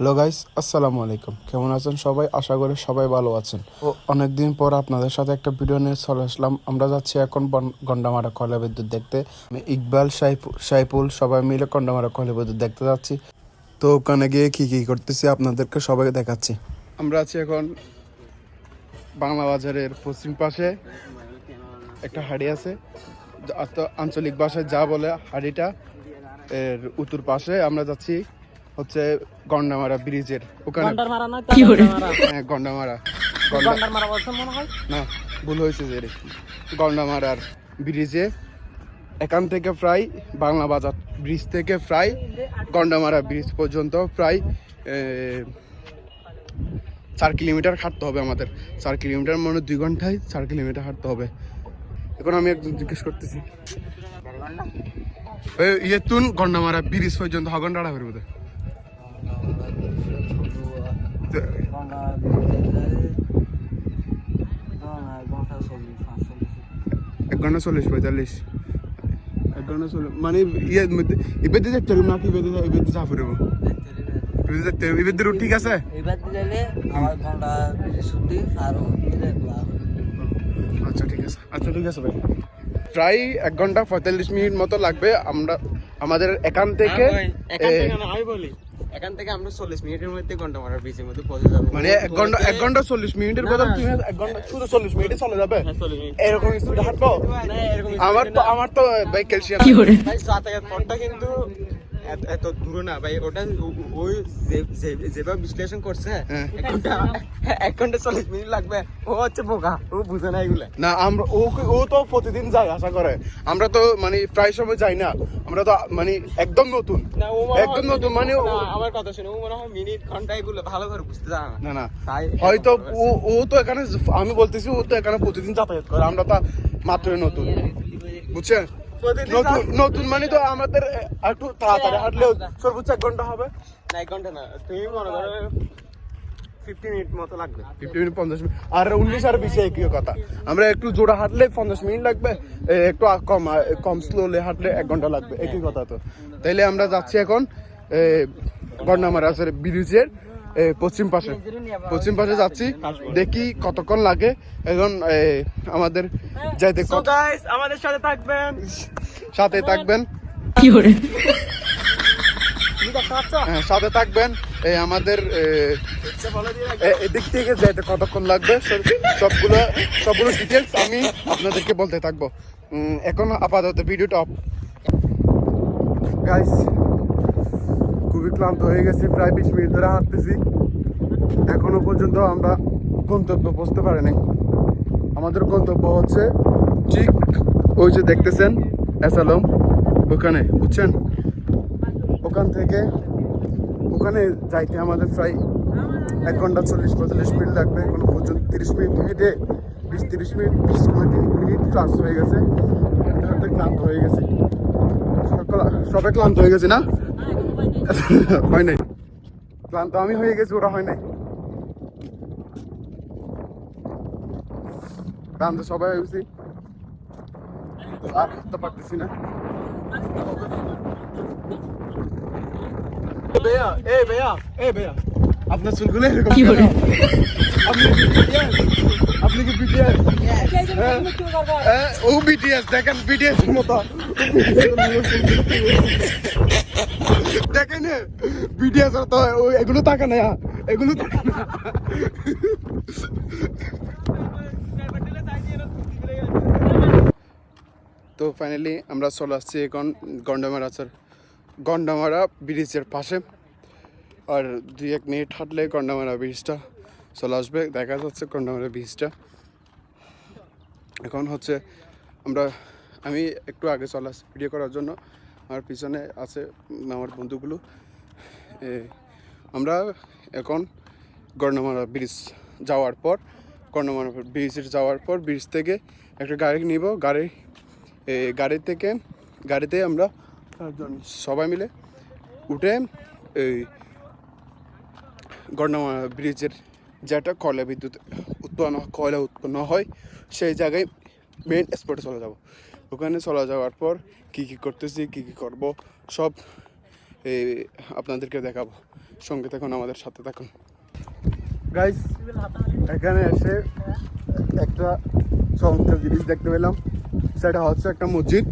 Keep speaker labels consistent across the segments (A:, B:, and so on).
A: Hello guys আসসালামু আলাইকুম। কেমন আছেন সবাই? আশা করি সবাই ভালো আছেন। ও। অনেকদিন পর আপনাদের সাথে একটা ভিডিও নিয়ে চলে আসলাম। আমরা যাচ্ছি এখন গন্ডামারা কয়লা বিদ্যুৎ দেখতে। আমি ইকবাল সাইফু- সাইফুল সবাই মিলে গন্ডামারা কয়লা বিদ্যুৎ দেখতে যাচ্ছি। তো ওখানে গিয়ে কি কি করতেছি আপনাদেরকে সবাইকে দেখাচ্ছি। আমরা আছি এখন বাংলা বাজারের পশ্চিম পাশে। একটা হাড়ি আছে। আঞ্চলিক ভাষায় যা বলে হাড়িটা এর উত্তর পাশে। আমরা যাচ্ছি হচ্ছে গন্ডামারা ব্রিজের ওখানে। হ্যাঁ গন্ডামারা।
B: বলছেন মনে হয়?
A: না ভুল হয়েছে যে গন্ডামারার ব্রিজে এখান থেকে প্রায় বাংলা বাজার ব্রিজ থেকে প্রায় গন্ডামারা ব্রিজ পর্যন্ত প্রায় চার কিলোমিটার হাঁটতে হবে আমাদের। চার কিলোমিটার মানে দুই ঘন্টায় চার কিলোমিটার হাঁটতে হবে। এখন আমি একজন জিজ্ঞেস করতেছি। এই, ইয়ে তুন গন্ডামারা ব্রিজ পর্যন্ত হ ঘণ্টা হাঁটা এক ঘণ্টা চল্লিশ পঁয়তাল্লিশ। এক ঘণ্টা চল্লিশ মানে ইয়ে দেখতে যা ফুরবো রুট ঠিক আছে?
C: এবার দিলে আমার ঘণ্টা বেশি শুদ্ধি আর
A: আচ্ছা ঠিক আছে। আচ্ছা ঠিক আছে ভাই প্রায় এক ঘণ্টা পঁয়তাল্লিশ মিনিট মতো লাগবে আমরা আমাদের এখান থেকে
D: আমি বলি? এখান থেকে আমরা চল্লিশ মিনিটের মধ্যে ঘণ্টা মারার ব্রিজের মধ্যে পৌঁছে যাব।
A: মানে এক ঘণ্টা এক ঘণ্টা চল্লিশ মিনিটের কথা তুমি এক ঘণ্টা শুধু চল্লিশ মিনিটে চলে যাবে?
D: হ্যাঁ,
A: এরকম স্পিড হাঁটবো? আমার তো আমার তো ভাই ক্যালসিয়াম
D: ভাই যাতায়াত পথটা কিন্তু এত- এত দূর না ভাই ওটা ও- ওই যেভাবে বিশ্লেষণ করছে
A: হ্যাঁ।
D: এক ঘণ্টা এক ঘণ্টা চল্লিশ মিনিট লাগবে ও হচ্ছে বোকা ও বুঝে না এগুলা।
A: না আমরা ও ও তো প্রতিদিন যায় আশা করে। আমরা তো মানে প্রায় সময় যাই না। আমরা তো মানে একদম নতুন।
D: না ও
A: একদম নতুন মানে
D: আমার কথা শুনে ও মনে হয় মিনিট ঘণ্টা এগুলো ভালো করে বুঝতে জানে না।
A: না না। হয়তো ও ও তো এখানে আমি বলতেছি ও তো এখানে প্রতিদিন যাতায়াত করে আমরা তো মাত্রই নতুন। বুঝছেন?
D: প্রতিদিন
A: নতুন নতুন মানে তো আমাদের একটু তাড়াতাড়ি হাঁটলেও সর্বোচ্চ এক ঘণ্টা হবে।
D: না এক ঘণ্টা না তুমি মনে করো ফিফটি মিনিট মতো লাগবে।
A: ফিফটি মিনিট পঞ্চাশ মিনিট আর উনিশ আর বিশে একই কথা। আমরা একটু জোড়া হাঁটলে পঞ্চাশ মিনিট লাগবে একটু কম কম স্লোলে হাঁটলে এক ঘণ্টা লাগবে একই কথা তো। তাইলে আমরা যাচ্ছি এখন গন্ডামারা আছে ব্রিজের পশ্চিম পাশে। পশ্চিম পাশে যাচ্ছি দেখি কতক্ষণ লাগে। এখন আমাদের যাইতে
D: আমাদের সাথে থাকবেন।
A: সাথে থাকবেন। হ্যাঁ, সাথে থাকবেন। এই আমাদের এদিক থেকে যাইতে কতক্ষণ লাগবে? সবগুলো সবগুলো ডিটেলস আমি আপনাদেরকে বলতে থাকব। এখন আপাতত ভিডিওটা অফ গাইস খুবই ক্লান্ত হয়ে গেছি, প্রায় বিশ মিনিট ধরে হাঁটতেছি। এখনও পর্যন্ত আমরা গন্তব্য পৌঁছতে পারিনি। আমাদের গন্তব্য হচ্ছে ঠিক ওই যে দেখতেছেন এসালম, ওখানে, বুঝছেন? ওখান থেকে, ওখানে যাইতে আমাদের প্রায় এক ঘণ্টা চল্লিশ, পঁয়তাল্লিশ মিনিট লাগবে। এখনও পর্যন্ত তিরিশ মিনিট হেঁটে বিশ, তিরিশ মিনিট, বিশ মিনিট প্লাস হয়ে গেছে। হাঁটতে হাঁটতে ক্লান্ত হয়ে গেছে। সবাই ক্লান্ত হয়ে গেছে না? হয় নাই। ক্লান্ত আমি হয়ে গেছি ওরা হয় নাই। ক্লান্ত সবাই হয়ে গেছি আর হাঁটতে পারতেছি না। ভাইয়া এ ভাইয়া এ ভাইয়া। আপনার চুলগুলো এরকম। কি আপনি কি BTS? আপনি কি বিটিএস ও বিটিএস দেখেন বিটিএস মতো। দেখেন বিটিএস তো এগুলো থাকে না এগুলো থাকে না তো ফাইনালি আমরা চলে আসছি এখন গন্ডামারা স্যার গন্ডামারা ব্রিজের পাশে। আর দুই এক মিনিট হাঁটলে গন্ডামারা ব্রিজটা চলে আসবে। দেখা যাচ্ছে গন্ডামারা ব্রিজটা এখন হচ্ছে আমরা, আমি একটু আগে চলে আসছি ভিডিও করার জন্য আমার পিছনে আছে আমার বন্ধুগুলো। আমরা এখন গন্ডামারা ব্রিজ যাওয়ার পর গন্ডামারা ব্রিজের যাওয়ার পর, ব্রিজ থেকে একটা গাড়ি নিব। গাড়ি গাড়ি থেকে, গাড়িতে আমরা সবাই মিলে উঠে এই গন্ডামা ব্রিজের যেটা কয়লা বিদ্যুৎ উৎপন্ন, কয়লা উৎপন্ন হয়, সেই জায়গায় মেন স্পটে চলে যাব। ওখানে চলে যাওয়ার পর কী কী করতেছি, কী কী করব, সব আপনাদেরকে দেখাবো। সঙ্গে থাকুন, আমাদের সাথে থাকুন। গাইস এখানে এসে একটা চমৎকার জিনিস দেখতে পেলাম। সেটা হচ্ছে একটা মসজিদ।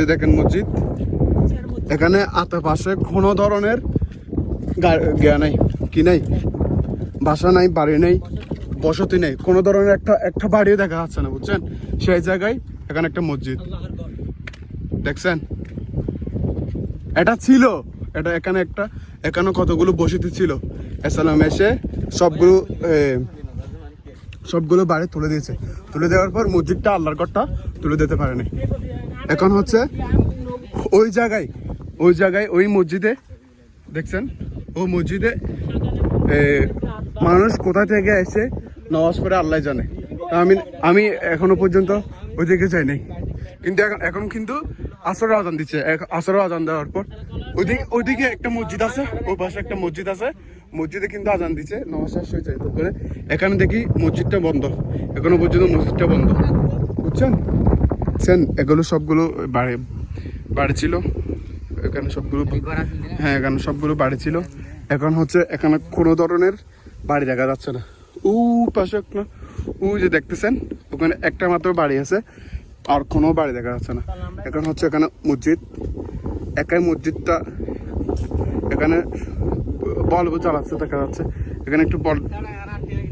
A: এই দেখেন মসজিদ। এখানে আশেপাশে কোনো ধরনের গিয়া নাই, কি নাই বাসা নাই, বাড়ি নেই, বসতি নেই, কোনো ধরনের একটা একটা বাড়িও দেখা যাচ্ছে না, বুঝছেন? সেই জায়গায় এখানে একটা মসজিদ। দেখছেন? এটা ছিল। এটা এখানে একটা, এখানে কতগুলো বসতি ছিল। এসালাম এসে সবগুলো সবগুলো বাড়ি তুলে দিয়েছে। তুলে দেওয়ার পর মসজিদটা, আল্লাহর ঘরটা তুলে দিতে পারেনি। এখন হচ্ছে ওই জায়গায় ওই জায়গায়, ওই মসজিদে, দেখছেন? ও মসজিদে মানুষ কোথা থেকে এসে নামাজ পড়ে আল্লাহ জানে। আমি আমি এখনও পর্যন্ত ওইদিকে যাই নাই। কিন্তু এখন এখন কিন্তু আসরের আজান দিচ্ছে। আসরের আজান দেওয়ার পর ওইদিকে ওইদিকে একটা মসজিদ আছে, ওই পাশে একটা মসজিদ আছে। মসজিদে কিন্তু আজান দিচ্ছে, নামাজ শেষ হয়েছে করে এখানে দেখি মসজিদটা বন্ধ। এখনও পর্যন্ত মসজিদটা বন্ধ। বুঝছেন? বুঝছেন এগুলো সবগুলো বাড়ি বাড়ি ছিল। এখানে সবগুলো হ্যাঁ এখানে সবগুলো বাড়ি ছিল। এখন হচ্ছে এখানে কোনো ধরনের বাড়ি দেখা যাচ্ছে না। ও পাশে একটা ও যে দেখতেছেন, ওখানে একটা মাত্র বাড়ি আছে, আর কোনো বাড়ি দেখা যাচ্ছে না। এখন হচ্ছে এখানে মসজিদ। একাই মসজিদটা, এখানে বল্ব চালাচ্ছে দেখা যাচ্ছে। এখানে একটু বল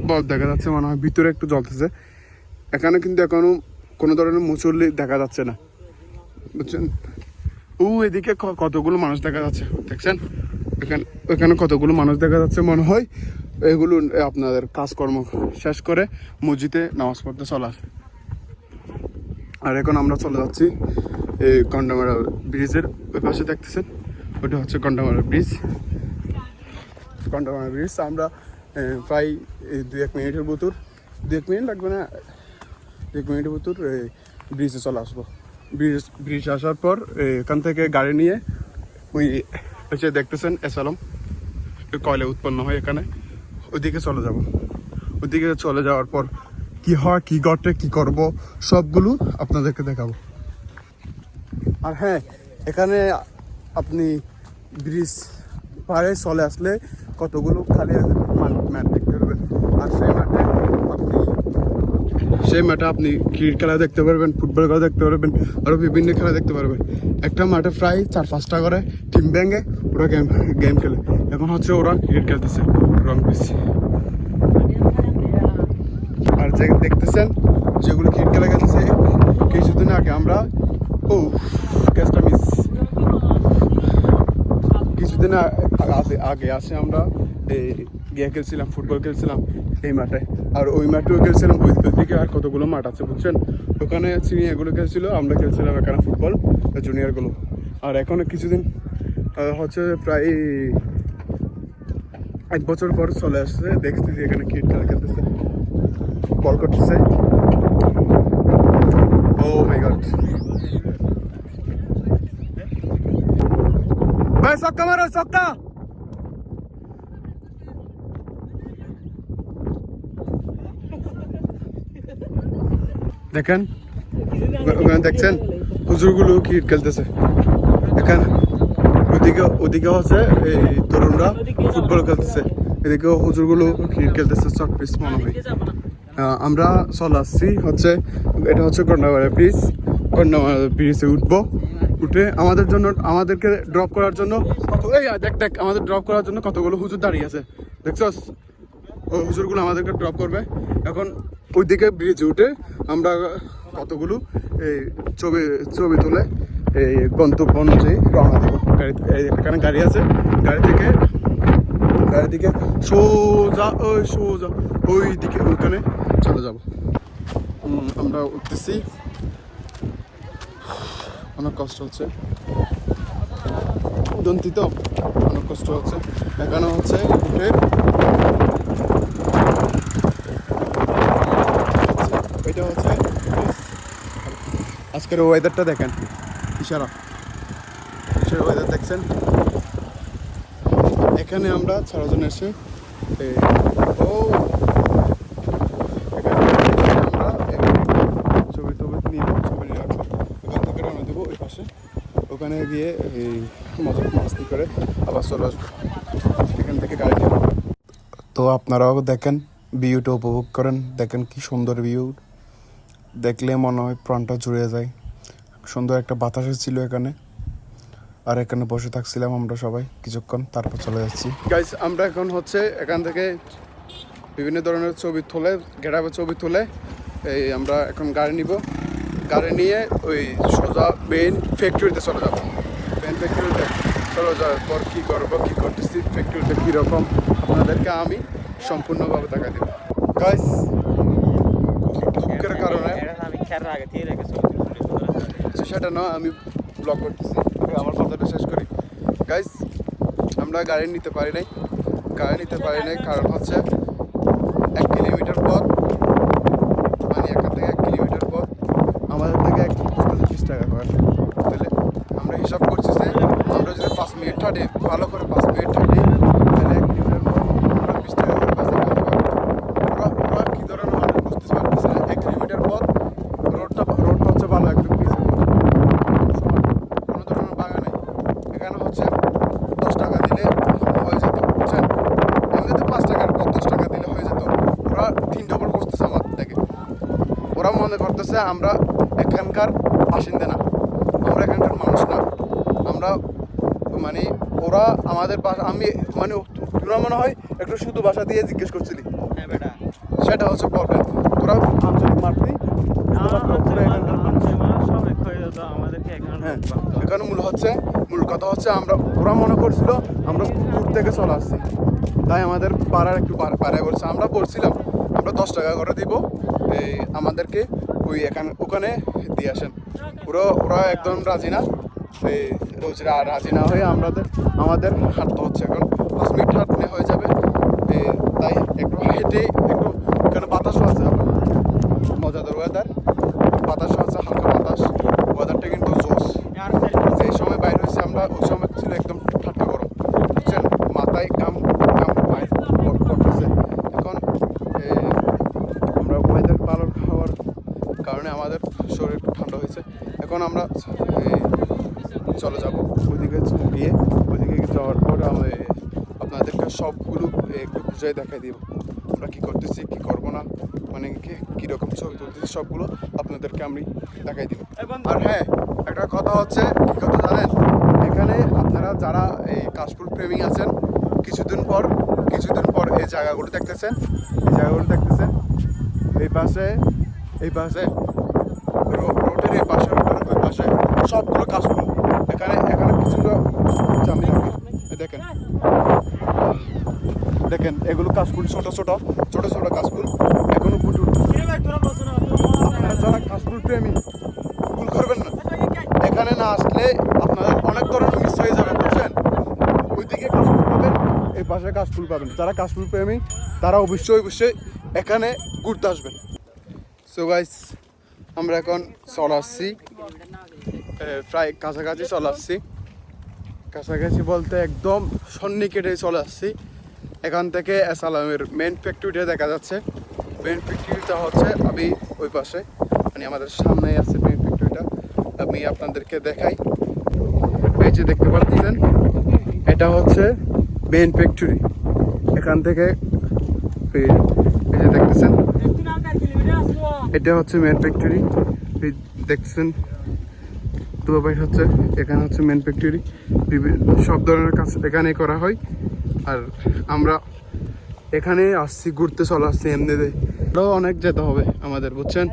A: বল দেখা যাচ্ছে, মনে হয় ভিতরে একটু জ্বলতেছে। এখানে কিন্তু এখনও কোনো ধরনের মুসল্লি দেখা যাচ্ছে না। বুঝছেন? ও এদিকে কতগুলো মানুষ দেখা যাচ্ছে, দেখছেন? এখানে এখানে কতগুলো মানুষ দেখা যাচ্ছে মনে হয়? এগুলো আপনাদের কাজকর্ম শেষ করে মসজিদে নামাজ পড়তে চলে আসে আর এখন আমরা চলে যাচ্ছি এই কন্ডামারা ব্রিজের ওই পাশে দেখতেছেন? ওটা হচ্ছে কন্ডামারা ব্রিজ। কন্ডামারা ব্রিজ, আমরা প্রায় দু এক মিনিটের ভিতর। দু এক মিনিট লাগবে না? দু এক মিনিটের ভিতর ব্রিজে চলে আসব। ব্রিজ ব্রিজ আসার পর এখান থেকে গাড়ি নিয়ে ওই হচ্ছে দেখতেছেন এসালম কয়লা উৎপন্ন হয় এখানে। ওইদিকে চলে যাব। ওইদিকে চলে যাওয়ার পর কি হয়, কি ঘটে, কি করব, সবগুলো আপনাদেরকে দেখাবো। আর হ্যাঁ এখানে আপনি ব্রিজ পাড়ে চলে আসলে কতগুলো খালি ম্যাট দেখতে পারবেন। আর সেই মাঠে সেই মাঠে আপনি ক্রিকেট খেলা দেখতে পারবেন ফুটবল খেলা দেখতে পারবেন আরও বিভিন্ন খেলা দেখতে পারবেন। একটা মাঠে প্রায় চার পাঁচটা করে টিম ব্যাঙ্গে ওরা গেম গেম খেলে। এখন হচ্ছে ওরা ক্রিকেট খেলতেছে, রং পিস আর যে দেখতেছেন, যেগুলো ক্রিকেট খেলা খেলতেছে, কিছুদিন আগে আমরা ও ক্যাচটা মিস কিছুদিন আগে আসে আমরা, এই গিয়ে খেলছিলাম ফুটবল খেলছিলাম, এই মাঠে। আর ওই মাঠেও খেলছিলাম ওই দিকে আর কতগুলো মাঠ আছে বুঝছেন? ওখানে সিনিয়রগুলো খেলছিল, আমরা খেলছিলাম এখানে ফুটবল জুনিয়রগুলো আর এখন কিছুদিন হচ্ছে প্রায় এক বছর পর চলে আসছে, দেখতেছি এখানে ক্রিকেট খেলা খেলতেছে, বল করতেছে। ও গড ভাই সক্কা মারো সক্কা দেখেন, ওখানে দেখছেন, হুজুরগুলো ক্রিকেট খেলতেছে। এখানে ওদিকে ওদিকেও হচ্ছে এই তরুণরা ফুটবল খেলতেছে। এদিকে হুজুরগুলো ক্রিকেট খেলতেছে শর্ট পিস মনে হয়। আমরা চলে আসছি হচ্ছে, এটা হচ্ছে কন্যাবাড়া ব্রিজ কন্যাবাড়া ব্রিজে উঠবো। উঠে আমাদের জন্য, আমাদেরকে ড্রপ করার জন্য কত- এই দেখ দেখ, আমাদের ড্রপ করার জন্য কতগুলো হুজুর দাঁড়িয়ে আছে। দেখছস? ওই হুজুরগুলো আমাদেরকে ড্রপ করবে। এখন ওইদিকে ব্রিজে উঠে আমরা কতগুলো এই ছবি ছবি তুলে এই গন্তব্য অনুযায়ী রওনা দেবো। এখানে গাড়ি আছে, গাড়ি থেকে, গাড়ি দিকে সোজা, ওই সোজা ওই দিকে ওইখানে চলে যাব। আমরা উঠতেছি। অনেক কষ্ট হচ্ছে। দন্তি তো অনেক কষ্ট হচ্ছে। এখানে হচ্ছে, উঠে এটা হচ্ছে আজকের ওয়েদারটা দেখেন, ইশারা। ইশারা ওয়েদার দেখছেন? এখানে আমরা ছজন এসে ও ছবি টবি নিয়ে ছবি ওখান থেকে রওনা দেবো, ওই পাশে। ওখানে গিয়ে, এই, মজা, মাস্তি করে আবার চলে আসব। এখান থেকে গাড়ি তো আপনারাও দেখেন, ভিউটা উপভোগ করেন, দেখেন কি সুন্দর ভিউ দেখলে মনে হয় প্রাণটা জুড়ে যায়। সুন্দর একটা বাতাস ছিল এখানে। আর এখানে বসে থাকছিলাম আমরা সবাই কিছুক্ষণ, তারপর চলে যাচ্ছি। গাইস আমরা এখন হচ্ছে এখান থেকে বিভিন্ন ধরনের ছবি তুলে গেটাবে ছবি তুলে, এই আমরা এখন গাড়ি নিব। গাড়ি নিয়ে ওই সোজা মেইন ফ্যাক্টরিতে চলে যাব। মেইন ফ্যাক্টরিতে চলে যাওয়ার পর কী করব, কী করতেছি ফ্যাক্টরিতে কীরকম, আপনাদেরকে আমি সম্পূর্ণভাবে দেখা দেবো। গাইস
D: আগে রেখেছি
A: আচ্ছা, সেটা নয় আমি ব্লগ করতেছি। আমার কথাটা শেষ করি। গাইস আমরা গাড়ি নিতে পারি নাই। গাড়ি নিতে পারি নাই কারণ হচ্ছে এক কিলোমিটার পথ মানে এখান থেকে এক কিলোমিটার পথ আমাদের থেকে এক বিশ টাকা করে তাহলে আমরা হিসাব করছি যে আমরা যদি পাঁচ মিনিট হাঁটি ভালো করে পাঁচ মিনিট হাঁটি তাহলে এক কিলোমিটার পথ আমরা বিশ টাকা করে বাসে করতে পারব ওরা ওরা কী ধরনের মানুষ বুঝতে পারতেছে না এক কিলোমিটার পথ রোডটা রোডটা হচ্ছে ভালো একদম পিছিয়ে কোনো ধরনের বাগা নেই এখানে হচ্ছে দশ টাকা দিলে হয়ে যেত বুঝছেন এমনিতে পাঁচ টাকার পর দশ টাকা দিলে হয়ে যেত ওরা তিন ডবল করতেছে আমার থেকে ওরা মনে আমরা এখানকার বাসিন্দা না। আমরা এখানকার মানুষ না। আমরা মানে ওরা আমাদের বাসা আমি মানে তোরা মনে হয় একটু শুধু ভাষা দিয়ে জিজ্ঞেস করছিলি।
D: হ্যাঁ
A: সেটা হচ্ছে প্রবলেম তোরা আঞ্চলিক মারতি হ্যাঁ এখানে মূল হচ্ছে মূল কথা হচ্ছে আমরা ওরা মনে করছিল আমরা দূর থেকে চলে আসছি। তাই আমাদের পাড়ার একটু পাড়ায় বলছে আমরা বলছিলাম আমরা দশ টাকা করে দিব এই আমাদেরকে ওই এখানে ওখানে দিয়ে আসেন। পুরো ওরা একদম রাজি না। সেই রাজি না হয়ে আমাদের আমাদের হাঁটতে হচ্ছে এখন। দশ মিনিট হাঁটতে হয়ে যাবে। তাই একটু হেঁটে একটু এখানে বাতাসও আছে আবার মজাদার ওয়েদার বাতাসও আছে হালকা বাতাস ওয়েদারটা কিন্তু জোস যে সময় বাইরে হয়েছে আমরা ওই সময় ছিল একদম ঠান্ডা গরম বুঝছেন মাথায় কাম কাম বাইর করতেছে এখন এ, আমরা ওয়েদার ভালো খাওয়ার কারণে আমাদের শরীর একটু ঠান্ডা হয়েছে এখন আমরা এ, চলে যাব। ওইদিকে গিয়ে ওইদিকে যাওয়ার পর আমি আপনাদেরকে সবগুলো একটু বুঝাই দেখাই দিব। আমরা কী করতেছি কী করব না মানে কি- কীরকম ছবি তুলতেছি সবগুলো আপনাদেরকে আমি দেখাই দিব। আর হ্যাঁ একটা কথা হচ্ছে কি কথা জানেন? এখানে আপনারা যারা এই কাশফুল প্রেমী আছেন কিছুদিন পর কিছুদিন পর এই জায়গাগুলো দেখতেছেন এই জায়গাগুলো দেখতেছেন এই পাশে এই পাশে রোডের এই পাশে রোডের ওই পাশে সবগুলো কাশফুল। দেখেন। দেখেন, এগুলো কাশফুল ছোট ছোট ছোট ছোট কাশফুল এখনও উঠছে আপনারা যারা কাশফুল প্রেমী, ভুল করবেন না। এখানে না আসলে আপনাদের অনেক ধরনের মিস হয়ে যাবে বুঝছেন? ওইদিকে কাশফুল পাবেন, এই পাশে কাশফুল পাবেন। যারা কাশফুল প্রেমী, তারা অবশ্যই অবশ্যই এখানে ঘুরতে আসবেন। সো গাইস আমরা এখন চলে আসছি প্রায় কাছাকাছি চলে আসছি। কাছাকাছি বলতে একদম সন্নিকেটে চলে আসছি। এখান থেকে এসালামের মেন ফ্যাক্টরিটা দেখা যাচ্ছে। মেন ফ্যাক্টরিটা হচ্ছে আমি ওই পাশে মানে আমাদের সামনেই আছে মেন ফ্যাক্টরিটা আমি আপনাদেরকে দেখাই। এই যে দেখতে পাচ্ছেন, এটা হচ্ছে মেন ফ্যাক্টরি এখান থেকে এই যে দেখতেছেন, এটা হচ্ছে মেন ফ্যাক্টরি দেখছেন দুবাই হচ্ছে, এখানে হচ্ছে মেন ফ্যাক্টরি সব ধরনের কাজ এখানেই করা হয়। আর আমরা এখানে আসছি, ঘুরতে চলে আসছি এমনিতে আরও অনেক যেতে হবে আমাদের, বুঝছেন?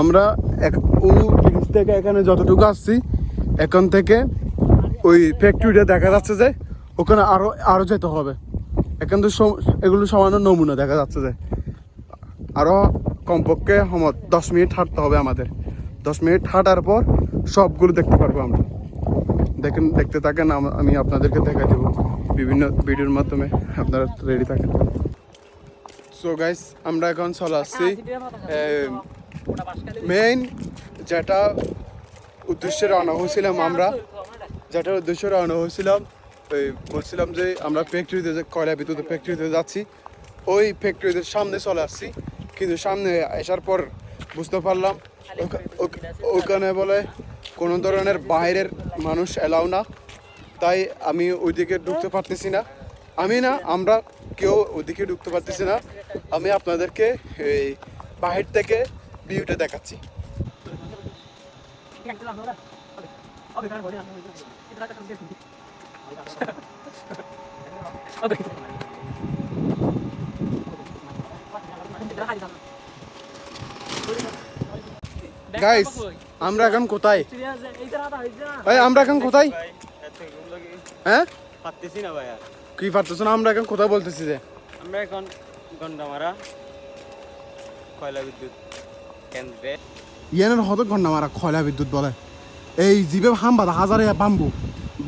A: আমরা ও জিনিস থেকে এখানে যতটুকু আসছি, এখান থেকে ওই ফ্যাক্টরিটা দেখা যাচ্ছে যে ওখানে আরও আরও যেতে হবে। এখান তো এগুলো সামান্য নমুনা দেখা যাচ্ছে যে। আরও কমপক্ষে দশ মিনিট হাঁটতে হবে আমাদের। দশ মিনিট হাঁটার পর সবগুলো দেখতে পারব আমরা। দেখেন দেখতে থাকেন আমি আপনাদেরকে দেখা দেবো। বিভিন্ন ভিডিওর মাধ্যমে আপনারা রেডি থাকেন। সো গাইস আমরা এখন চলে আসছি মেইন যেটা উদ্দেশ্যে রওনা হয়েছিলাম আমরা। যেটার উদ্দেশ্যে রওনা হয়েছিলাম ওই বলছিলাম যে আমরা ফ্যাক্টরিতে যে কয়লা বিদ্যুৎ ফ্যাক্টরিতে যাচ্ছি ওই ফ্যাক্টরিতে সামনে চলে আসছি। কিন্তু সামনে আসার পর বুঝতে পারলাম ওখা- ওখ- ওখানে বলে কোনো ধরনের বাইরের মানুষ এলাও না। তাই আমি ওইদিকে ঢুকতে পারতেছি না। আমি না আমরা কেউ ওইদিকে ঢুকতে পারতেছি না। আমি আপনাদেরকে এই বাহির থেকে ভিউটা দেখাচ্ছি। গাইস আমরা এখন কোথায়? ভাই আমরা এখন কোথায়? হ্যাঁ?
D: পারতেছি না
A: কি পারতেছো না? আমরা এখন কোথায় বলতেছি যে?
D: আমরা এখন গন্ডামারা কয়লা বিদ্যুৎ কেন্দ্রে।
A: ইয়ানের হতো বিদ্যুৎ বলে। এই জিবে হাম্বা যায় বাম্বু।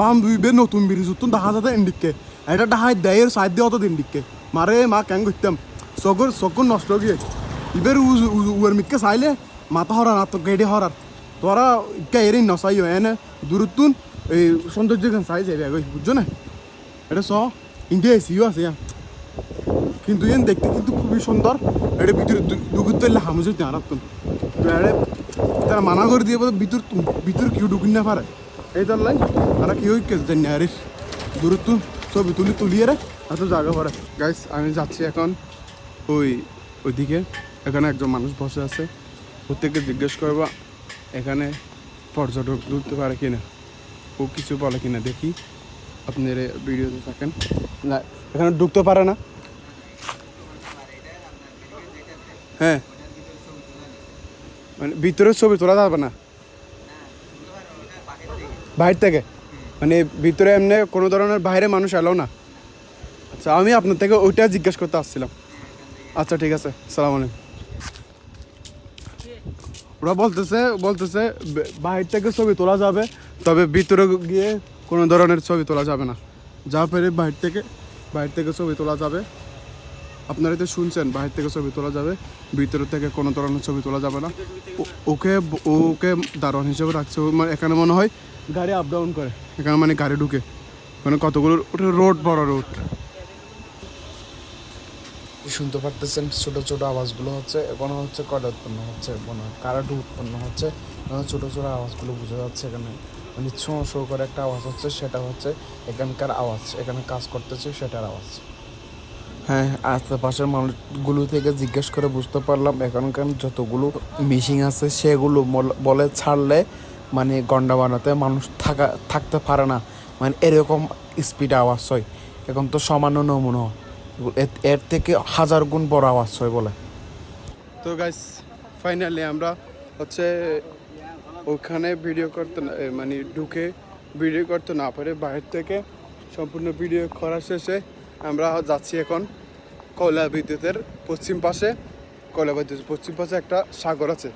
A: বাম্বু ইবে নতুন ব্রিজ উত্তন দেখা যায় এন্ডিককে। এটা ডাহাই দেয়ের সাইড দিয়ে অত দিন দিককে মারে মা কেন করতাম চকুর চকুর নষ্ট গিয়ে ইবের উয়ের মিটকে চাইলে মাথা হরার তো গেডে হরার তোরা কে এরিন নসাইও এনে দূরত্তুন এই সৌন্দর্য গান চাই বুঝছ না? এটা স ইন্ডিয়া এসিও আছে। কিন্তু এন দেখতে কিন্তু খুবই সুন্দর। এটা ভিতরে ঢুকুর তৈলে হামুজে আনাতুন তো এটা তারা মানা করে দিয়ে বলে ভিতর ভিতর কেউ ঢুকুন না পারে। এই তার লাই, তারা কেউ জানি না আরে দূরত্ব ছবি তুলি, তুলিয়ে রে এত জায়গা পড়ে। গাইস আমি যাচ্ছি এখন ওই, ওইদিকে। এখানে একজন মানুষ বসে আছে। প্রত্যেককে জিজ্ঞেস করবা এখানে পর্যটক ঢুকতে পারে কিনা ও কিছু বলে কিনা দেখি। আপনারা ভিডিওতে থাকেন। না, এখানে ঢুকতে পারে না। হ্যাঁ। মানে ভিতরের ছবি তোলা যাবে না। বাইরে থেকে? মানে ভিতরে এমনি কোনো ধরনের বাইরে মানুষ এলো না। আচ্ছা আমি আপনার থেকে ওইটা জিজ্ঞেস করতে আসছিলাম। আচ্ছা ঠিক আছে। সালাম আলাইকুম। ওরা বলতেছে বলতেছে, বে- বাইরে থেকে ছবি তোলা যাবে, তবে ভিতরে গিয়ে কোনো ধরনের ছবি তোলা যাবে না। যা পেরে বাইরে থেকে বাইরে থেকে ছবি তোলা যাবে। আপনারা তো শুনছেন বাইরে থেকে ছবি তোলা যাবে, ভিতরে থেকে কোনো ধরনের ছবি তোলা যাবে না। ওকে ওকে দারোয়ান হিসেবে রাখছে মানে এখানে মনে হয় গাড়ি আপ ডাউন করে। এখানে মানে গাড়ি ঢুকে। মানে কতগুলো, ওটা রোড বড় রোড শুনতে পারতেছেন ছোট ছোট আওয়াজগুলো হচ্ছে, এখনও হচ্ছে কয়লা উৎপন্ন হচ্ছে মনে কারাটু উৎপন্ন হচ্ছে ছোট ছোট আওয়াজগুলো বোঝা যাচ্ছে এখানে। মানে ছো শো করে একটা আওয়াজ হচ্ছে, সেটা হচ্ছে এখানকার আওয়াজ, এখানে কাজ করতেছে সেটার আওয়াজ। হ্যাঁ আশেপাশের মানুষগুলো থেকে জিজ্ঞেস করে বুঝতে পারলাম, এখানকার যতগুলো মিশিং আছে সেগুলো বলে ছাড়লে মানে গন্ডা বানাতে মানুষ থাকা, থাকতে পারে না। মানে এরকম স্পিড আওয়াজ হয়। এখন তো সামান্য নমুনা। এর- থেকে হাজার গুণ বড় আওয়াজ হয় বলে। তো গাইস ফাইনালি আমরা হচ্ছে ওখানে ভিডিও করতে মানে ঢুকে ভিডিও করতে না পারে, বাইরে থেকে সম্পূর্ণ ভিডিও করা শেষে আমরা যাচ্ছি এখন কয়লা বিদ্যুতের পশ্চিম পাশে। কয়লা বিদ্যুতের পশ্চিম পাশে একটা সাগর আছে।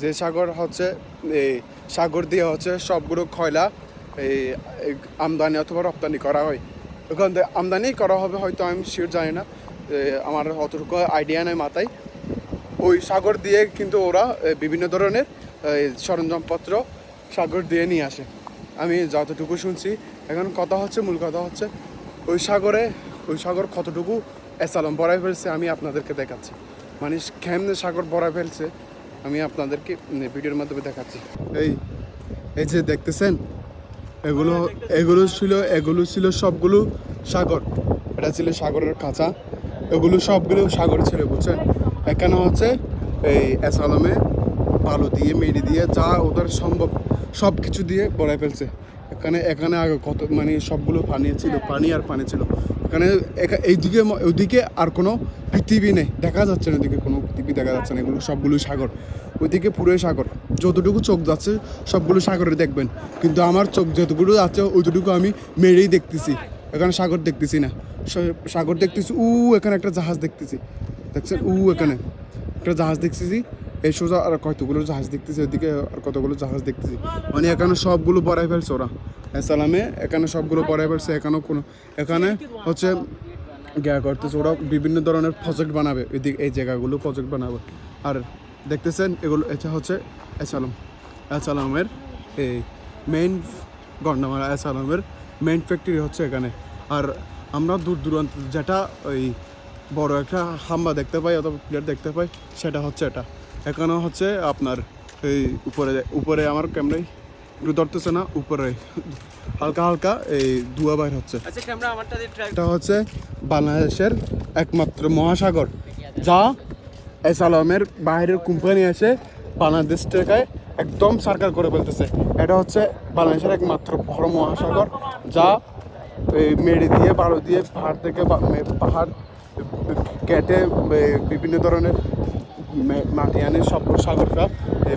A: যে সাগর হচ্ছে এই সাগর দিয়ে হচ্ছে সবগুলো কয়লা এই আমদানি অথবা রপ্তানি করা হয়। ওখান থেকে আমদানি করা হবে হয়তো আমি শিওর জানি না। আমার অতটুকু আইডিয়া নেই মাথায়। ওই সাগর দিয়ে কিন্তু ওরা বিভিন্ন ধরনের সরঞ্জামপত্র সাগর দিয়ে নিয়ে আসে। আমি যতটুকু শুনছি, এখন কথা হচ্ছে, মূল কথা হচ্ছে, ওই সাগরে, ওই সাগর কতটুকু এসালাম বড়াই ফেলছে, আমি আপনাদেরকে দেখাচ্ছি। মানে কেমনে সাগর বড়াই ফেলছে, আমি আপনাদেরকে ভিডিওর মাধ্যমে দেখাচ্ছি। এই এই যে দেখতেছেন এগুলো এগুলো ছিল এগুলো ছিল সবগুলো সাগর। এটা ছিল সাগরের কাঁচা এগুলো সবগুলো সাগর ছিল, বুঝছেন? এখানে হচ্ছে এই এসালমে বালু দিয়ে মেডি দিয়ে যা ওদের সম্ভব সব কিছু দিয়ে বড়াই ফেলছে। এখানে এখানে আগে কত মানে সবগুলো পানি ছিল, পানি আর পানি ছিল। এখানে, এখা- এইদিকে ওইদিকে আর কোনো পৃথিবী নেই। দেখা যাচ্ছে না ওইদিকে কোনো পৃথিবী, দেখা যাচ্ছে না। এগুলো সবগুলো সাগর। ওইদিকে পুরোই সাগর। যতটুকু চোখ যাচ্ছে, সবগুলো সাগরে দেখবেন। কিন্তু আমার চোখ যতটুকু যাচ্ছে ওইটুকু আমি মেরেই দেখতেছি। এখানে সাগর দেখতেছি না। সাগর দেখতেছি, উ, এখানে একটা জাহাজ দেখতেছি। দেখছেন? উ, এখানে। একটা জাহাজ দেখতেছি, এই সোজা আর কতগুলো জাহাজ দেখতেছি, ওইদিকে আর কতগুলো জাহাজ দেখতেছি। মানে এখানে সবগুলো বড়াই ফেলছে ওরা। সালামে এখানে সবগুলো বড়াই ফেলছে, এখানেও কোনো। এখানে হচ্ছে গিয়া করতেছে ওরা বিভিন্ন ধরনের প্রজেক্ট বানাবে। এদিকে এই জায়গাগুলো প্রজেক্ট বানাবে। আর দেখতেছেন এগুলো এটা হচ্ছে এসালাম এসালামের এই মেইন গন্ডামারা এসালামের মেইন ফ্যাক্টরি হচ্ছে এখানে। আর আমরা দূর দূরান্ত যেটা ওই বড় একটা হাম্বা দেখতে পাই অথবা প্লেট দেখতে পাই সেটা হচ্ছে এটা। এখানে হচ্ছে আপনার এই উপরে উপরে আমার ক্যামেরায় একটু ধরতেছে না উপরে। হালকা হালকা এই ধোয়া বাইর হচ্ছে।
D: আচ্ছা
A: এটা হচ্ছে বাংলাদেশের একমাত্র মহাসাগর যা এস আলমের বাইরের কোম্পানি এসে বাংলাদেশ টাকায় একদম সরকার করে ফেলতেছে। এটা হচ্ছে বাংলাদেশের একমাত্র বড় মহাসাগর, যা মেড়ে দিয়ে বালু দিয়ে পাহাড় থেকে পাহাড় কেটে বিভিন্ন ধরনের মাটি আনে, সব সাগরটা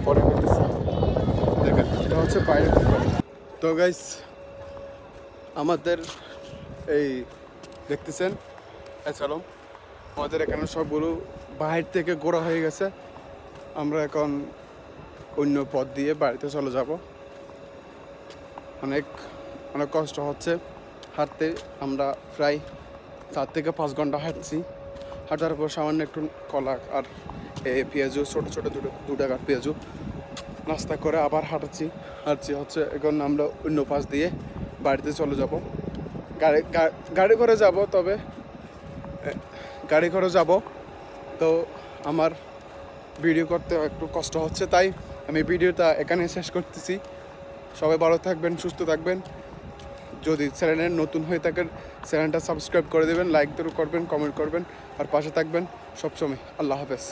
A: পরে ফেলতেছে। দেখেন, এটা হচ্ছে বাইরের কোম্পানি। তো গাইস আমাদের এই দেখতেছেন এছাড়াও আমাদের এখানে সবগুলো বাহির থেকে গোড়া হয়ে গেছে। আমরা এখন অন্য পথ দিয়ে বাড়িতে চলে যাব। অনেক অনেক কষ্ট হচ্ছে। হাঁটতে আমরা প্রায় চার থেকে পাঁচ ঘণ্টা হাঁটছি। হাঁটার পর সামান্য একটু কলা আর এ পেঁয়াজু, ছোটো ছোটো দুটো দু টাকার পেঁয়াজু নাস্তা করে আবার হাঁটাচ্ছি হাঁটছি হচ্ছে এখন আমরা অন্য পাশ দিয়ে বাড়িতে চলে যাব। গাড়ি গাড়ি করে যাব, তবে গাড়ি করে যাব। আমার ভিডিও করতে একটু কষ্ট হচ্ছে, তাই আমি ভিডিওটা এখানে শেষ করতেছি। সবাই ভালো থাকবেন, সুস্থ থাকবেন। যদি চ্যানেলের নতুন হয়ে থাকেন, চ্যানেলটা সাবস্ক্রাইব করে দেবেন, লাইক করবেন কমেন্ট করবেন, আর পাশে থাকবেন সবসময়। আল্লাহ হাফেজ।